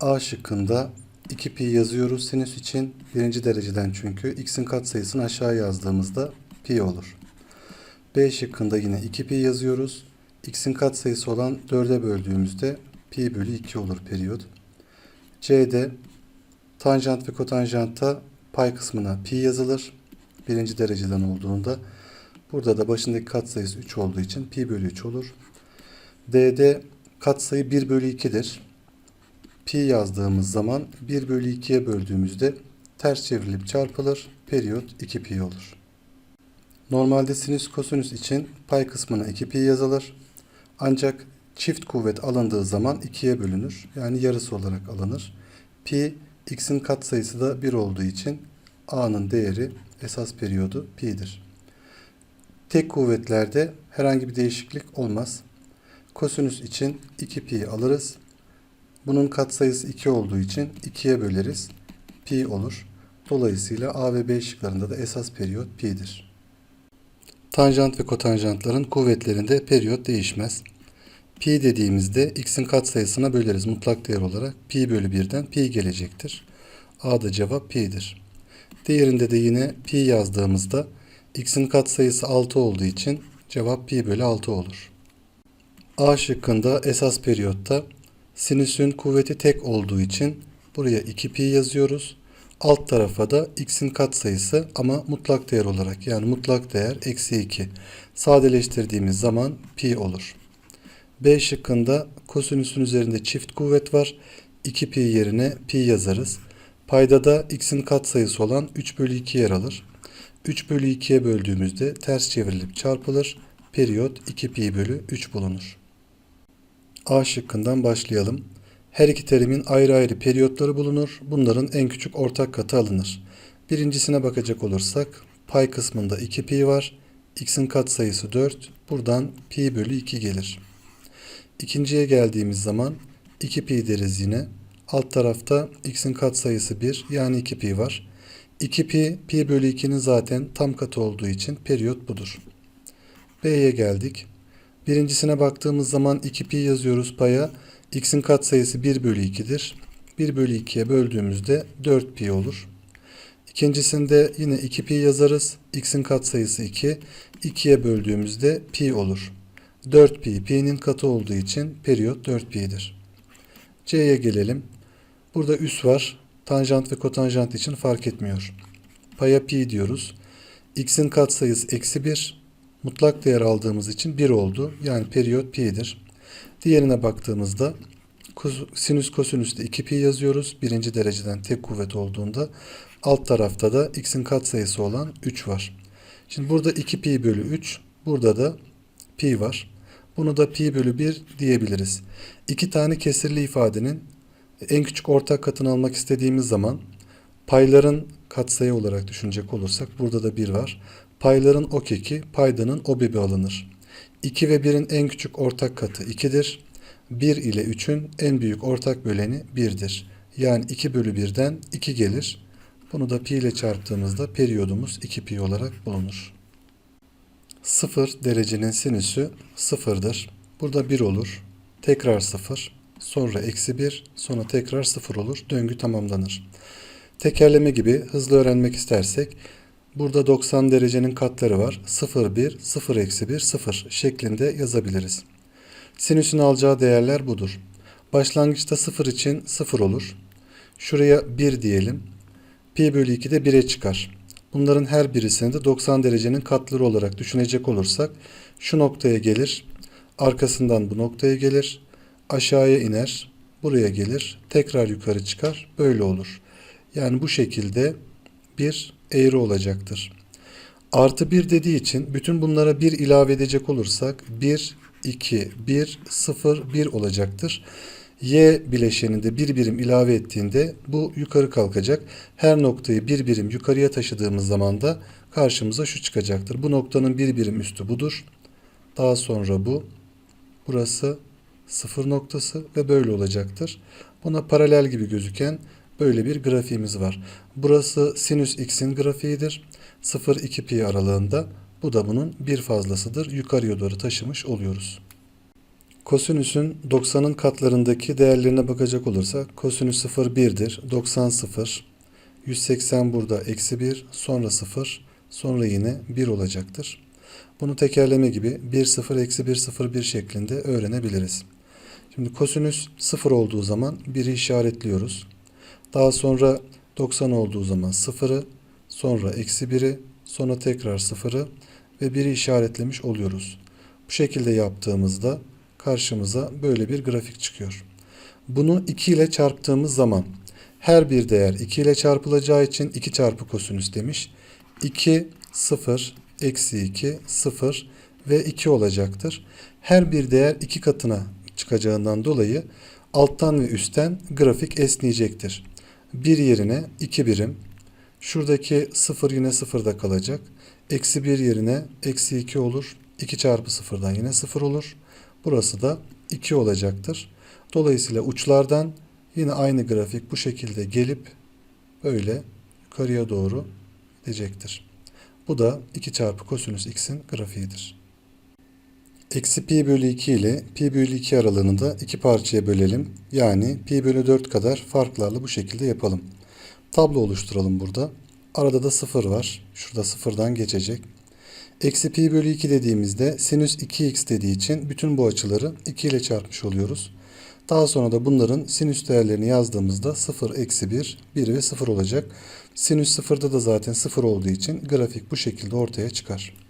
A şıkkında 2pi yazıyoruz sinüs için. Birinci dereceden çünkü x'in katsayısını aşağı yazdığımızda pi olur. B şıkkında yine 2pi yazıyoruz. x'in katsayısı olan 4'e böldüğümüzde pi bölü 2 olur periyot. C'de tanjant ve kotanjantta pay kısmına pi yazılır. Birinci dereceden olduğunda. Burada da başındaki katsayısı 3 olduğu için pi bölü 3 olur. D'de katsayı 1 bölü 2'dir. Pi yazdığımız zaman 1 bölü 2'ye böldüğümüzde ters çevrilip çarpılır. Periyot 2 pi olur. Normalde sinüs kosinüs için pay kısmına 2 pi yazılır. Ancak çift kuvvet alındığı zaman 2'ye bölünür. Yani yarısı olarak alınır. Pi x'in katsayısı da 1 olduğu için a'nın değeri esas periyodu pi'dir. Tek kuvvetlerde herhangi bir değişiklik olmaz. Kosinüs için 2 pi alırız. Bunun katsayısı 2 olduğu için 2'ye böleriz. Pi olur. Dolayısıyla A ve B şıklarında da esas periyot pi'dir. Tanjant ve kotanjantların kuvvetlerinde periyot değişmez. Pi dediğimizde x'in katsayısına böleriz mutlak değer olarak. Pi bölü 1'den pi gelecektir. A'da cevap pi'dir. Diğerinde de yine pi yazdığımızda x'in katsayısı 6 olduğu için cevap pi bölü 6 olur. A şıkkında esas periyotta sinüsün kuvveti tek olduğu için buraya 2pi yazıyoruz. Alt tarafa da x'in katsayısı ama mutlak değer olarak yani mutlak değer eksi 2. Sadeleştirdiğimiz zaman pi olur. B şıkkında kosinüsün üzerinde çift kuvvet var. 2pi yerine pi yazarız. Payda da x'in katsayısı olan 3 bölü 2 yer alır. 3 bölü 2'ye böldüğümüzde ters çevrilip çarpılır. Periyot 2 pi bölü 3 bulunur. A şıkkından başlayalım. Her iki terimin ayrı ayrı periyotları bulunur. Bunların en küçük ortak katı alınır. Birincisine bakacak olursak pay kısmında 2 pi var. X'in katsayısı 4. Buradan pi bölü 2 gelir. İkinciye geldiğimiz zaman 2 pi deriz yine. Alt tarafta x'in katsayısı 1 yani 2 pi var. 2 pi pi bölü 2'nin zaten tam katı olduğu için periyot budur. B'ye geldik. Birincisine baktığımız zaman 2 pi yazıyoruz paya. x'in katsayısı 1 bölü 2'dir. 1 bölü 2'ye böldüğümüzde 4 pi olur. İkincisinde yine 2 pi yazarız. x'in katsayısı 2. 2'ye böldüğümüzde pi olur. 4 pi pi'nin katı olduğu için periyot 4 pi'dir. C'ye gelelim. Burada üs var. Tanjant ve kotanjant için fark etmiyor. Paya pi diyoruz. x'in katsayısı eksi 1. Mutlak değer aldığımız için 1 oldu. Yani periyot pi'dir. Diğerine baktığımızda sinüs kosinüste 2 pi yazıyoruz. Birinci dereceden tek kuvvet olduğunda. Alt tarafta da x'in katsayısı olan 3 var. Şimdi burada 2 pi bölü 3. Burada da pi var. Bunu da pi bölü 1 diyebiliriz. İki tane kesirli ifadenin en küçük ortak katını almak istediğimiz zaman payların katsayı olarak düşünecek olursak burada da 1 var. Payların o keki paydanın o bibi alınır. 2 ve 1'in en küçük ortak katı 2'dir. 1 ile 3'ün en büyük ortak böleni 1'dir. Yani 2 bölü 1'den 2 gelir. Bunu da pi ile çarptığımızda periyodumuz 2 pi olarak bulunur. 0 derecenin sinüsü 0'dır. Burada 1 olur. Tekrar 0. Sonra eksi 1. Sonra tekrar 0 olur. Döngü tamamlanır. Tekerleme gibi hızlı öğrenmek istersek burada 90 derecenin katları var. 0, 1, 0, eksi 1, 0 şeklinde yazabiliriz. Sinüsün alacağı değerler budur. Başlangıçta 0 için 0 olur. Şuraya 1 diyelim. Pi bölü 2 de 1'e çıkar. Bunların her birisini de 90 derecenin katları olarak düşünecek olursak şu noktaya gelir, arkasından bu noktaya gelir, aşağıya iner, buraya gelir, tekrar yukarı çıkar, böyle olur. Yani bu şekilde bir eğri olacaktır. Artı 1 dediği için bütün bunlara 1 ilave edecek olursak 1, 2, 1, 0, 1 olacaktır. Y bileşeninde bir birim ilave ettiğinde bu yukarı kalkacak. Her noktayı bir birim yukarıya taşıdığımız zaman da karşımıza şu çıkacaktır. Bu noktanın bir birim üstü budur. Daha sonra bu. Burası sıfır noktası ve böyle olacaktır. Buna paralel gibi gözüken böyle bir grafiğimiz var. Burası sinüs x'in grafiğidir. 0-2 pi aralığında. Bu da bunun bir fazlasıdır. Yukarıya doğru taşımış oluyoruz. Kosinüsün 90'ın katlarındaki değerlerine bakacak olursak kosinüs 0 1'dir. 90 0. 180 burada eksi 1. Sonra 0. Sonra yine 1 olacaktır. Bunu tekerleme gibi 1 0 eksi 1 0 1 şeklinde öğrenebiliriz. Şimdi kosinüs 0 olduğu zaman 1'i işaretliyoruz. Daha sonra 90 olduğu zaman 0'ı, sonra eksi 1'i, sonra tekrar 0'ı ve 1'i işaretlemiş oluyoruz. Bu şekilde yaptığımızda karşımıza böyle bir grafik çıkıyor. Bunu 2 ile çarptığımız zaman her bir değer 2 ile çarpılacağı için 2 çarpı kosinüs demiş. 2, 0, eksi 2, 0 ve 2 olacaktır. Her bir değer 2 katına çıkacağından dolayı alttan ve üstten grafik esneyecektir. 1 yerine 2 birim. Şuradaki 0 yine 0'da kalacak. Eksi 1 yerine eksi 2 olur. 2 çarpı 0'dan yine 0 olur. Burası da 2 olacaktır. Dolayısıyla uçlardan yine aynı grafik bu şekilde gelip böyle yukarıya doğru gidecektir. Bu da 2 çarpı kosinüs x'in grafiğidir. Eksi pi bölü 2 ile pi bölü 2 aralığını da iki parçaya bölelim. Yani pi bölü 4 kadar farklarla bu şekilde yapalım. Tablo oluşturalım burada. Arada da 0 var. Şurada sıfırdan geçecek. Eksi pi bölü 2 dediğimizde sinüs 2x dediği için bütün bu açıları 2 ile çarpmış oluyoruz. Daha sonra da bunların sinüs değerlerini yazdığımızda 0, eksi 1, 1 ve 0 olacak. Sinüs 0'da da zaten 0 olduğu için grafik bu şekilde ortaya çıkar.